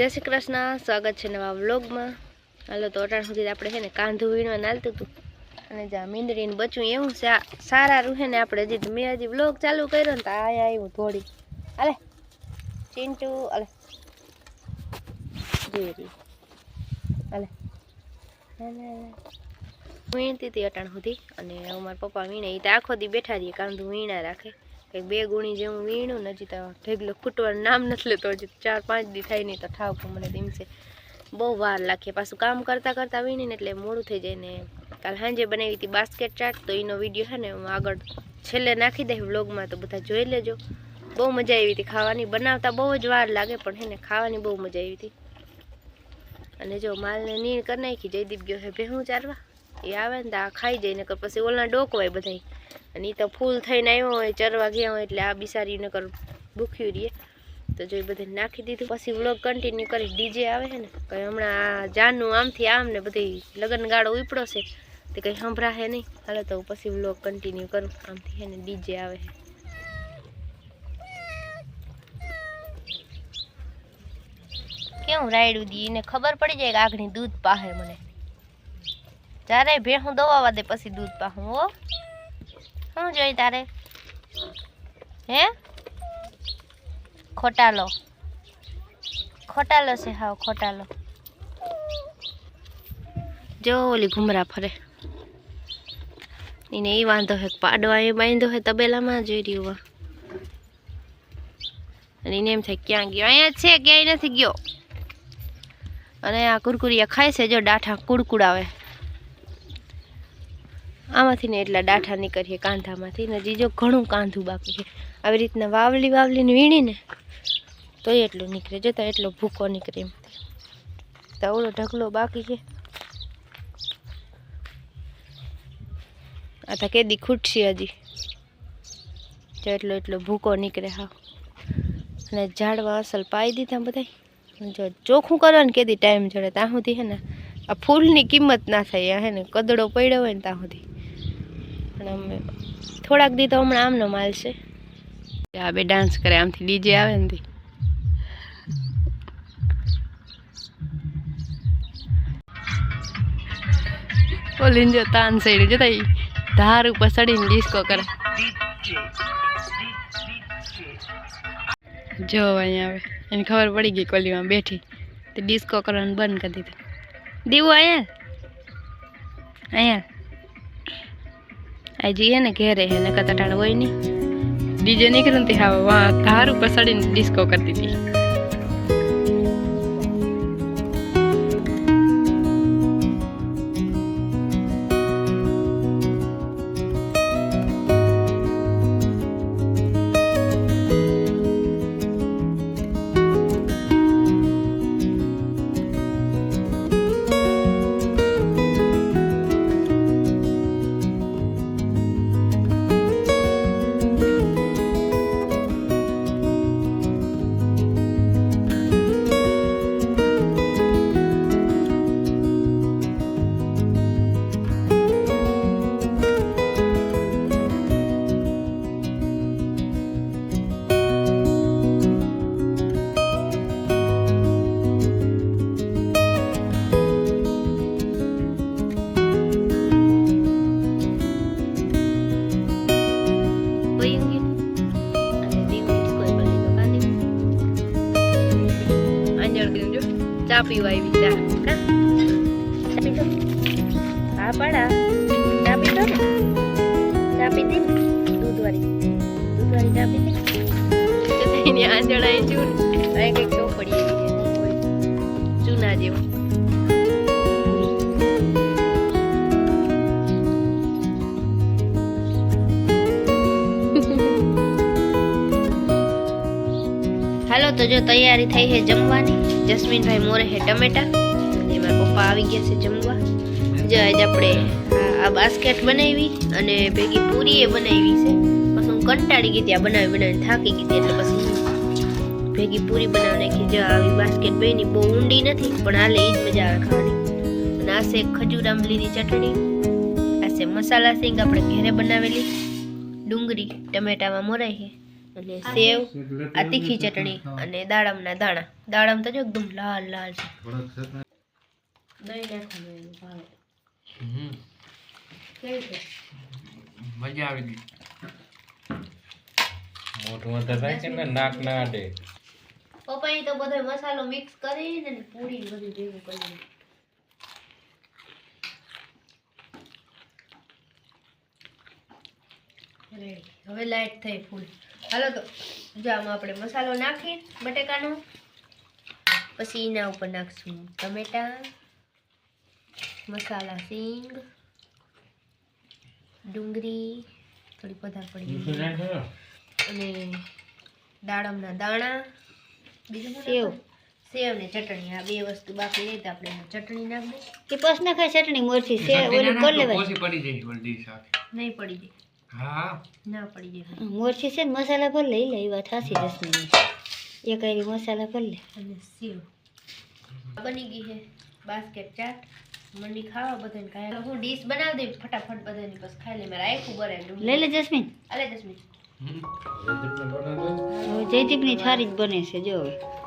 જય શ્રી કૃષ્ણ. સ્વાગત છે નવા વ્લોગમાં. હાલો તો અટાણ સુધી આપણે છે ને કાંધું વીણવા નાલતું હતું. અને જ્યાં મીંદડીને બચ્યું એવું સારા રૂહે ને આપણે હજી મેં હજી વ્લોગ ચાલુ કર્યો ને તો આ આવ્યું થોડી અલે ચિંટુ અલે જોઈ રહી અલે વીણતી હતી અટાણ સુધી. અને અમારા પપ્પા વીણે એ તો આખો દી બેઠા રહીએ, કાંધું વીણા રાખે. કંઈક બે ગુણી જેવું વીણું ને હજી તો ઢેગલો ખૂટવાનું નામ નથી લેતો, હજી ચાર પાંચ દી થાય નહીં તો ઠાવ મને છે. બહુ વાર લાગે પાછું કામ કરતાં કરતાં વીણીને એટલે મોડું થઈ જાય ને કાલ સાંજે બનાવી હતી બાસ્કેટ ચાટ તો એનો વીડિયો છે ને હું આગળ છેલ્લે નાખી દઈશ વ્લોગમાં, તો બધા જોઈ લેજો. બહુ મજા આવી હતી ખાવાની. બનાવતા બહુ જ વાર લાગે, પણ હે ને ખાવાની બહુ મજા આવી હતી. અને જો માલને નીણ કરી નાખી, જયદીપ ગયો હે ભેહું ચારવા. એ આવે ને તો આ ખાઈ જાય, નકર પછી ઓલા ડોકવાય બધાય. અને એ તો ફૂલ થઈને આવ્યો હોય, ચરવા ગયા હોય એટલે આ બિસારી નકર ભૂખ્યું રહીએ તો જો એ બધે નાખી દીધું, પછી વ્લોગ કન્ટિન્યુ કરી, ડીજે આવે છે ને કંઈ હમણાં આ જાનનું આમથી આમ ને બધી લગ્ન ગાળો ઉપડો છે, તે કંઈ સંભળાશે નહીં. હાલો તો પછી વ્લોગ કન્ટિન્યુ કરું, આમથી છે ને ડીજે આવે છે. કેવું રાયડું દી, એને ખબર પડી જાય કે આગળ દૂધ પાહે મને. જ્યારે ભેહું દોવાવા દે પછી દૂધ પાહું, હો. શું જોઈ તારે? હે? ખોટાલો. ખોટાલો છે હાવ, ખોટાલો. જો ઓલી ઘુમરા ફરે. એને એ વાંધો હે પાડવા એ બાંધો હે તબેલામાં જોઈ રહ્યું અને એને એમ થાય, ક્યાં ગયો? અહીંયા છે, ક્યાંય નથી ગયો. અને આ કુરકુરિયા ખાય છે, જો ડાઠા કુડકુડાવે. આમાંથી ને એટલા ડાઠા નીકળીએ કાંધામાંથી ને જીજો ઘણું કાંધું બાકી છે. આવી રીતના વાવલી વાવલીને વીણીને તો એટલું નીકળે. જતા એટલો ભૂકો નીકળે એમ. તો ઓલો ઢગલો બાકી છે. આ તો કેદી ખૂટશે હજી. જો એટલો એટલો ભૂકો નીકળે હા અને ઝાડવા અસલ પાઈ દીધા બધા જો ચોખ્ખું કરવાનું કેદી ટાઈમ જડે ત્યાં સુધી હે ને આ ફૂલની કિંમત ના થાય. હે ને કદડો પડ્યો હોય ને ત્યાં સુધી અને અમે થોડાક દી તો હમણાં આમનો માલ છે. આ બે ડાન્સ કરે, આમથી ડીજે આવે ને તી. ઓલી જો તાન સઈડ જતા ધાર ઉપર સડીને ડિસ્કો કરે. જો અહીંયા આવે. એને ખબર પડી ગઈ કોલીમાં બેઠી. તે ડિસ્કો કરવાનું બંધ કરી દીધું. દીવું અહીંયા? અહીંયા? આ જઈએ ને ઘેરે હે ને કતાટાણ હોય નહીં. ડીજે નીકળ્યું ને તે હા ધાર ઉપર ચડીને ડિસ્કો કરતી હતી. ચા વિચાર. હા? પાડા. ચા પીધો ને? ચા પીધી દૂધવાળી. દૂધવાળી ચા પીધી આંજળ આવી છું કંઈક તો જો તૈયારી થઈ છે જમવાની. જસ્મીનભાઈ મોરે છે ટમેટા. અને મારા પપ્પા આવી ગયા છે જમવા. જો આજે આપણે આ- બાસ્કેટ બનાવી અને ભેગી પૂરી એ બનાવી છે. પછી હું કંટાળી ગઈ ત્યાં બનાવી બનાવીને થાકી ગઈ એટલે પછી ભેગી પૂરી બનાવી નાખી. જો આવી બાસ્કેટ બની, બહુ ઊંડી નથી, પણ હાલે એ જ મજા આવે ખાવાની. અને આ છે ખજૂર આંબલીની ચટણી. છે મસાલા સિંગ આપણે ઘેરે બનાવેલી. ડુંગળી, ટમેટામાં મોરાઈ છે. અને સેવ આ તીખી ચટણી અને દાડમના દાણા. દાડમ તો જો એકદમ લાલ લાલ છે. દહીં નાખવાનું એનું ભાવે. કેવી છે? મજા આવી ગઈ. મોટું વધારે રાખે નાક ના અડે પપ્પાએ તો બધો મસાલો મિક્સ કરીને પૂરી બધું ભેગું કરીને હવે લાઈટ થઈ ફૂલ હાલો તો જો આમાં આપણે મસાલો નાખી બટેકાનો. પછી એના ઉપર નાખશું ટમેટા મસાલા સિંગ ડુંગળી થોડી વધારે પડી અને દાડમના દાણા. બીજું સેવ. ને ચટણી. આ બે વસ્તુ બાકી રહી તો આપણે ચટણી નાખી કે પસ ના ખાય ચટણી મોરથી સેવ ઓલી કરી લેવાય પડી જાય સાથે. નહીં પડી જાય. હા. ના પડી જાય મોરથી છે ને મસાલા પર લઈ લે વાત હાસી રસની એક આવી મસાલા પર લે. અને સેવ. આ બની ગઈ છે બાસ્કેટ ચાટ. મંડી ખાવા બધાને ખાય હું ડીશ બનાવી દઈ ફટાફટ બધાની બસ ખાઈ લે. મારા આખું બરાય લઈ લે જસ્મીન. અલે જસ્મીન. જયદીપની થારી જ બને છે જો હવે.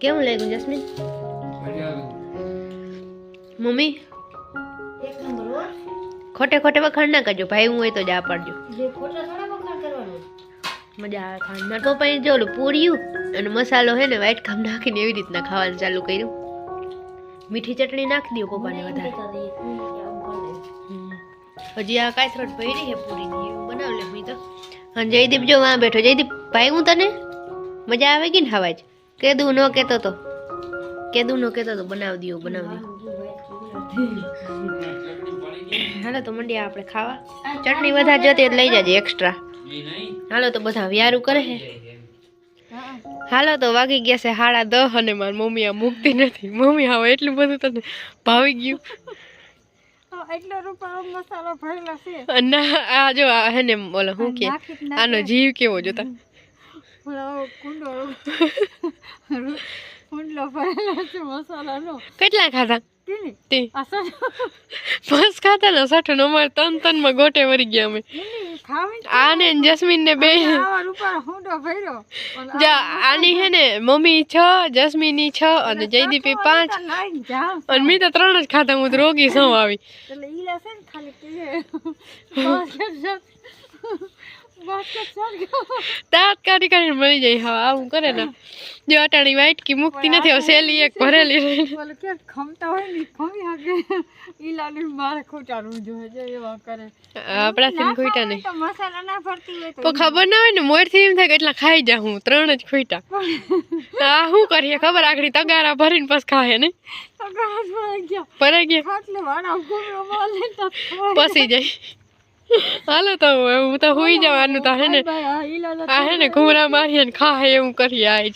કેવું લાગ્યું જસ્મીન મમ્મી એક નંબર હો ખોટે ખોટે વખાણ ના કરજો ભાઈ હું હોય તો જ આ પાડજો જે ખોટા થોડા વખાણ કરવાનું મજા આવે ખાવાની મારા પપ્પાએ જો ઓલું પૂર્યું અને મસાલો હે ને વ્હાઈટ કામ નાખીને એવી રીતના ખાવાનું ચાલુ કર્યું મીઠી ચટણી નાખી દો પપ્પાને વધારે હજી આ કાચરોટ પડી છે પૂરી બનાવ લે મી તો અને જયદીપ જો વાં બેઠો જયદીપ ભાઈ હું તને મજા આવે કે ને ખાવા જ કેદું નો કેતો તો. કેદું નો કેતો તો બનાવી દયો બનાવી દયો. હાલો તો મંડ્યા આપણે ખાવા. ચટણી વધારે જતી એટલે લઈ જાજે એક્સ્ટ્રા હાલો તો બધા વ્યારું કરે હે. હાલો તો વાગી ગયા છે હાડા દહ અને મારી મમ્મી આ મૂકતી નથી. મમ્મી હવે એટલું બધું તને ભાવી ગયું. અને આ જો આ હે ને બોલો હું કે? આનો જીવ કેવો જોતા? કુંડો ભરેલો છે મસાલાનો. કેટલા ખાધા? બસ ખાતા ને સઠન અમારે તન તનમાં ગોટે વરી ગયા અમે. આને જસ્મીન ને બે આની હે ને મમ્મી છ જસ્મીની છ અને જયદીપી પાંચ. અને મેં તો ત્રણ જ ખાતા હું તો રોગી સૌ આવી. દાંત કાઢી કાઢીને મળી જાય હા આવું કરે ને જો અટાણી વાઈટ કી મુકતી નથી હવે સેલી એક ભરેલી રહી ખમતા હોય ને ખમી શકે ઈ લાલી મારે ખોટાનું જોઈએ જો એવા કરે આપણાથી ખોટા નહીં તો મસાલા ના ભરતી હોય તો ખબર ના હોય ને મોરથી એમ થાય કે એટલા ખાઈ જા હું ત્રણ જ ખોટા આ શું કરીએ ખબર આખડી તગારા ભરીને પછી ખાય ને તગારા ભરાઈ ગયા ભરાઈ ગયા પસી જાય. હાલો તો હું તો હોઈ જવાનું તો હે ને હા આ હે ને ઘોરા મારી ને ખા એવું કરી આજ